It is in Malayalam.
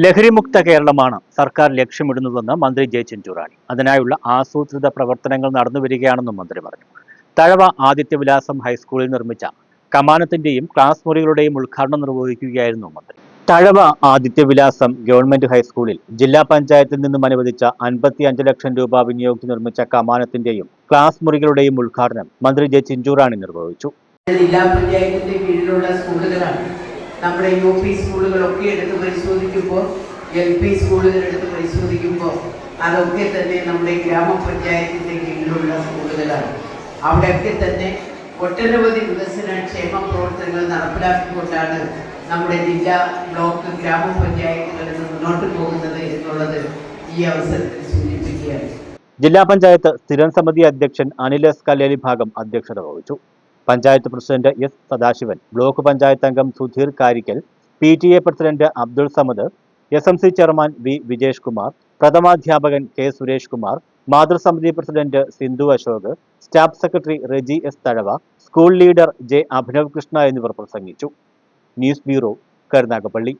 ലഹരിമുക്ത കേരളമാണ് സർക്കാർ ലക്ഷ്യമിടുന്നതെന്ന് മന്ത്രി ജെ ചെഞ്ചുറാണി. അതിനായുള്ള ആസൂത്രിത പ്രവർത്തനങ്ങൾ നടന്നുവരികയാണെന്നും മന്ത്രി പറഞ്ഞു. തഴവ ആദിത്യവിലാസം ഹൈസ്കൂളിൽ നിർമ്മിച്ച കമാനത്തിന്റെയും ക്ലാസ് മുറികളുടെയും ഉദ്ഘാടനം നിർവഹിക്കുകയായിരുന്നു മന്ത്രി. തഴവ ആദിത്യവിലാസം ഗവൺമെന്റ് ഹൈസ്കൂളിൽ ജില്ലാ പഞ്ചായത്തിൽ നിന്നും അനുവദിച്ച അൻപത്തി അഞ്ച് ലക്ഷം രൂപ വിനിയോഗിച്ച് നിർമ്മിച്ച കമാനത്തിന്റെയും ക്ലാസ് മുറികളുടെയും ഉദ്ഘാടനം മന്ത്രി ജെ ചിഞ്ചൂറാണി നിർവഹിച്ചു. ജില്ലാ പഞ്ചായത്തിന്റെ കീഴിലുള്ള സ്കൂളുകളാണ്. നമ്മുടെ യു പി സ്കൂളുകളൊക്കെ എടുത്ത് പരിശോധിക്കുമ്പോൾ എൽ പി സ്കൂളുകൾ എടുത്ത് പരിശോധിക്കുമ്പോൾ അതൊക്കെ തന്നെ നമ്മുടെ ഗ്രാമപഞ്ചായത്തിന്റെ കീഴിലുള്ള സ്കൂളുകളാണ്. അവിടെയൊക്കെ തന്നെ ഒട്ടനവധി വികസന ക്ഷേമ പ്രവർത്തനങ്ങൾ നടപ്പിലാക്കിക്കൊണ്ടാണ് നമ്മുടെ ജില്ലാ ബ്ലോക്ക് ഗ്രാമപഞ്ചായത്തുകൾ ഇന്ന് മുന്നോട്ട് പോകുന്നത് എന്നുള്ളത് ഈ അവസരത്തിൽ സൂചിപ്പിക്കുകയാണ്. ജില്ലാ പഞ്ചായത്ത് സ്ഥിരം സമിതി അധ്യക്ഷൻ അനിൽ എസ് കല്ലേലി ഭാഗം അധ്യക്ഷത വഹിച്ചു. Panchayat president S Sadasivan block panchayat അംഗം Sudheer Karikkal P T A president Abdul Samad S M C chairman V Vijesh Kumar പ്രഥമാധ്യാപകൻ K Suresh Kumar മാതൃസമിതി president Sindhu Ashok staff secretary Reji S Thazhava school leader J Abhinav Krishna എന്നിവർ പ്രസംഗിച്ചു. News bureau Karunagappally.